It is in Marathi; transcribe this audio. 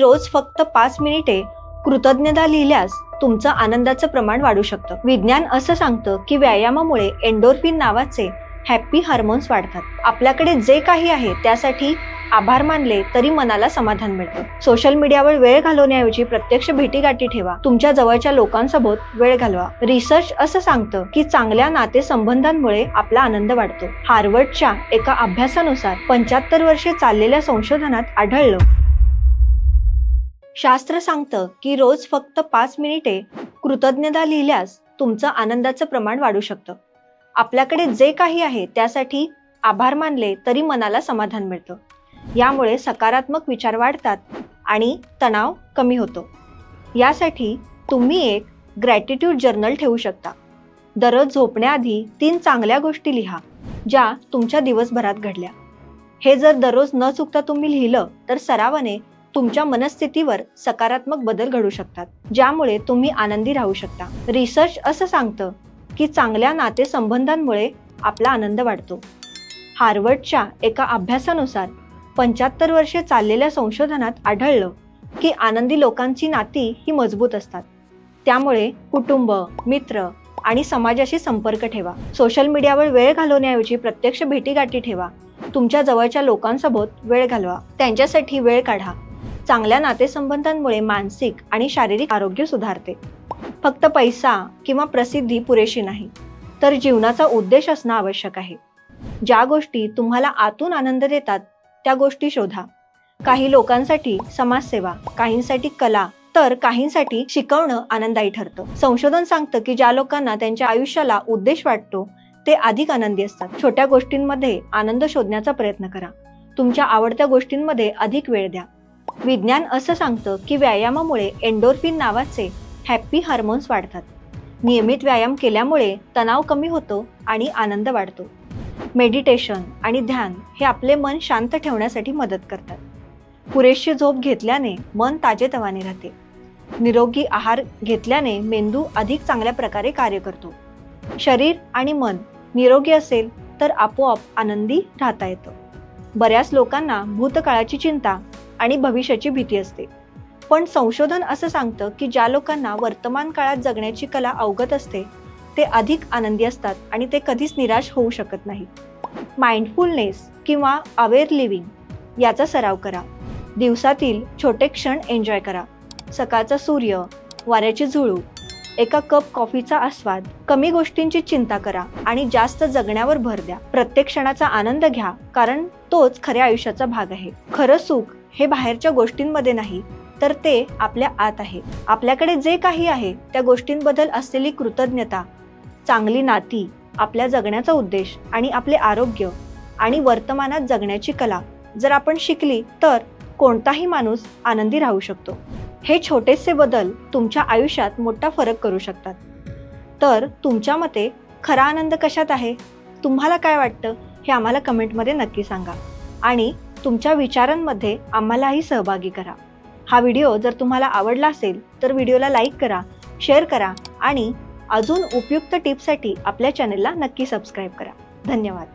रोज फक्त पाच मिनिटे कृतज्ञता लिहिल्यास तुमचं आनंदाचं प्रमाण वाढू शकतं. विज्ञान असं सांगतं की व्यायामामुळे एन्डोरफिन नावाचे हॅप्पी हार्मोन्स वाढतात. आपल्याकडे जे काही आहे त्यासाठी आभार मानले तरी मनाला समाधान मिळतं. सोशल मीडियावर वेळ घालवण्याऐवजी प्रत्यक्ष भेटीगाठी ठेवा. तुमच्या जवळच्या लोकांसोबत वेळ घालवा. रिसर्च असं सांगतं की चांगल्या नातेसंबंधांमुळे आपला आनंद वाढतो. हार्वर्डच्या एका अभ्यासानुसार पंच्याहत्तर वर्षे चाललेल्या संशोधनात आढळलं शास्त्र सांगतं की रोज फक्त पाच मिनिटे कृतज्ञता लिहिल्यास तुमचं आनंदाचं प्रमाण वाढू शकतं. आपल्याकडे जे काही आहे त्यासाठी आभार मानले तरी मनाला समाधान मिळतं. यामुळे सकारात्मक विचार वाढतात आणि तणाव कमी होतो. यासाठी तुम्ही एक ग्रॅटिट्यूड जर्नल ठेवू शकता. दररोज झोपण्याआधी तीन चांगल्या गोष्टी लिहा ज्या तुमच्या दिवसभरात घडल्या. हे जर दररोज न चुकता तुम्ही लिहिलं तर सरावाने तुमच्या मनस्थितीवर सकारात्मक बदल घडू शकतात ज्यामुळे तुम्ही आनंदी राहू शकता. रिसर्च असं सांगतं की चांगल्या नातेसंबंधांमुळे आपला आनंद वाढतो. हार्वर्डच्या एका अभ्यासानुसार पंच्याहत्तर वर्षे चाललेल्या संशोधनात आढळलं की आनंदी लोकांची नाती ही मजबूत असतात. त्यामुळे कुटुंब मित्र आणि समाजाशी संपर्क ठेवा. सोशल मीडियावर वेळ घालवण्याऐवजी प्रत्यक्ष भेटीगाठी ठेवा. तुमच्या जवळच्या लोकांसोबत वेळ घालवा. त्यांच्यासाठी वेळ काढा. चांगल्या नातेसंबंधांमुळे मानसिक आणि शारीरिक आरोग्य सुधारते. फक्त पैसा किंवा प्रसिद्धी पुरेशी नाही तर जीवनाचा उद्देश असणं आवश्यक आहे. ज्या गोष्टी तुम्हाला आतून आनंद देतात त्या गोष्टी शोधा. काही लोकांसाठी समाजसेवा काहींसाठी कला तर काहींसाठी शिकवणं आनंददायी ठरतं. संशोधन सांगतं की ज्या लोकांना त्यांच्या आयुष्याला उद्देश वाटतो ते अधिक आनंदी असतात. छोट्या गोष्टींमध्ये आनंद शोधण्याचा प्रयत्न करा. तुमच्या आवडत्या गोष्टींमध्ये अधिक वेळ द्या. विज्ञान असं सांगतं की व्यायामामुळे एन्डोर्फिन नावाचे हॅपी हार्मोन्स वाढतात. नियमित व्यायाम केल्यामुळे तणाव कमी होतो आणि आनंद वाढतो. मेडिटेशन आणि ध्यान हे आपले मन शांत ठेवण्यासाठी मदत करतात. पुरेशी झोप घेतल्याने मन ताजेतवाने राहते. निरोगी आहार घेतल्याने मेंदू अधिक चांगल्या प्रकारे कार्य करतो. शरीर आणि मन निरोगी असेल तर आपोआप आनंदी राहता येतं. बऱ्याच लोकांना भूतकाळाची चिंता आणि भविष्याची भीती असते. पण संशोधन असं सांगतं की ज्या लोकांना वर्तमान काळात जगण्याची कला अवगत असते ते अधिक आनंदी असतात आणि ते कधीच निराश होऊ शकत नाही. माइंडफुलनेस किंवा अवेअर लिव्हिंग याचा सराव करा. दिवसातील छोटे क्षण एन्जॉय करा. सकाळचा सूर्य वाऱ्याची झुळू एका कप कॉफीचा आस्वाद कमी गोष्टींची चिंता करा आणि जास्त जगण्यावर भर द्या. प्रत्येक क्षणाचा आनंद घ्या कारण तोच खऱ्या आयुष्याचा भाग आहे. खरं सुख हे बाहेरच्या गोष्टींमध्ये नाही तर ते आपल्या आत आहे. आपल्याकडे जे काही आहे त्या गोष्टींबद्दल असलेली कृतज्ञता चांगली नाती आपल्या जगण्याचा उद्देश आणि आपले आरोग्य आणि वर्तमानात जगण्याची कला जर आपण शिकली तर कोणताही माणूस आनंदी राहू शकतो. हे छोटेसे बदल तुमच्या आयुष्यात मोठा फरक करू शकतात. तर तुमच्या मते खरा आनंद कशात आहे? तुम्हाला काय वाटतं? हे आम्हाला कमेंटमध्ये नक्की सांगा. आणि तुमच्या विचारांमध्ये आम्हालाही सहभागी करा. हा व्हिडिओ जर तुम्हाला आवडला असेल तर व्हिडिओला लाईक करा शेअर करा आणि अजून उपयुक्त टिप्ससाठी आपल्या चॅनलला नक्की सबस्क्राईब करा. धन्यवाद.